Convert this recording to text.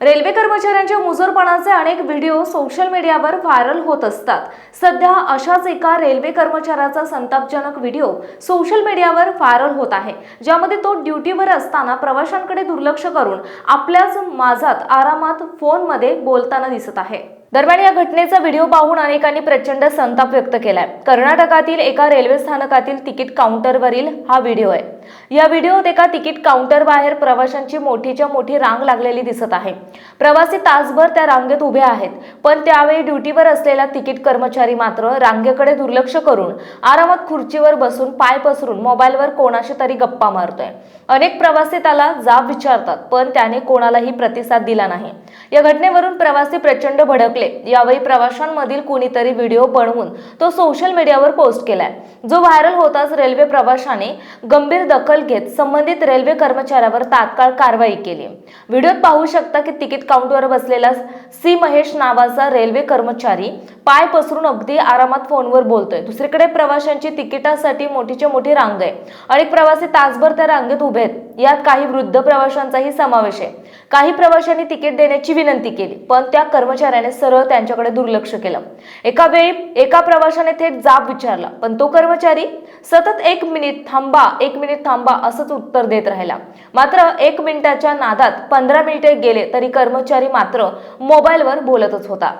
Railway कर्मचाऱ्यांच्या मुजोरपणाचे अनेक video social मीडियावर व्हायरल होत असतात. सध्या अशाच एका रेल्वे कर्मचाऱ्याचा संतापजनक व्हिडिओ सोशल मीडियावर व्हायरल होत आहे ज्यामध्ये तो ड्युटीवर असताना प्रवाशांकडे दुर्लक्ष करून आपल्याच माझात आरामात फोनमध्ये बोलताना दिसत आहे. दरम्यान या घटनेचा व्हिडिओ पाहून अनेकांनी प्रचंड संताप व्यक्त केलाय. कर्नाटकातील एका रेल्वे स्थानकातील तिकीट काउंटरवरील हा व्हिडिओ आहे. या व्हिडिओत एका तिकीट काउंटर बाहेर प्रवाशांची मोठीच्या मोठी रांग लागलेली दिसत आहे. प्रवासी तासभर त्या रांगेत उभे आहेत पण त्यावेळी ड्युटीवर असलेला तिकीट कर्मचारी मात्र रांगेकडे दुर्लक्ष करून आरामात खुर्चीवर बसून पाय पसरून मोबाईलवर कोणाशी तरी गप्पा मारतोय. अनेक प्रवासी त्याला जाब विचारतात पण त्याने कोणालाही प्रतिसाद दिला नाही. या घटनेवरून प्रवासी प्रचंड भडकले. यावेळी प्रवाशांमधील कोणीतरी व्हिडिओ बनवून तो सोशल मीडियावर पोस्ट केलाय. जो व्हायरल होताच रेल्वे प्रवाशाने गंभीर दखल घेत संबंधित रेल्वे कर्मचाऱ्यावर तात्काळ कारवाई केली. व्हिडिओत पाहू शकता की तिकीट काउंटरवर बसलेला सी महेश नावाचा रेल्वे कर्मचारी पाय पसरून अगदी आरामात फोनवर बोलतोय. दुसरीकडे प्रवाशांची तिकिटासाठी मोठीच्या मोठी रांग आहे. अनेक प्रवासी तासभर त्या रांगेत उभे आहेत यात काही वृद्ध प्रवाशांचाही समावेश आहे. काही प्रवाशांनी तिकीट देण्याची विनंती केली पण त्या कर्मचाऱ्याने सरळ त्यांच्याकडे दुर्लक्ष केलं. एका वेळी एका प्रवाशाने थेट जाब विचारला पण तो कर्मचारी सतत एक मिनिट थांबा एक मिनिट थांबा असंच उत्तर देत राहिला. मात्र एक मिनिटाच्या नादात पंधरा मिनिटे गेले तरी कर्मचारी मात्र मोबाईलवर बोलतच होता.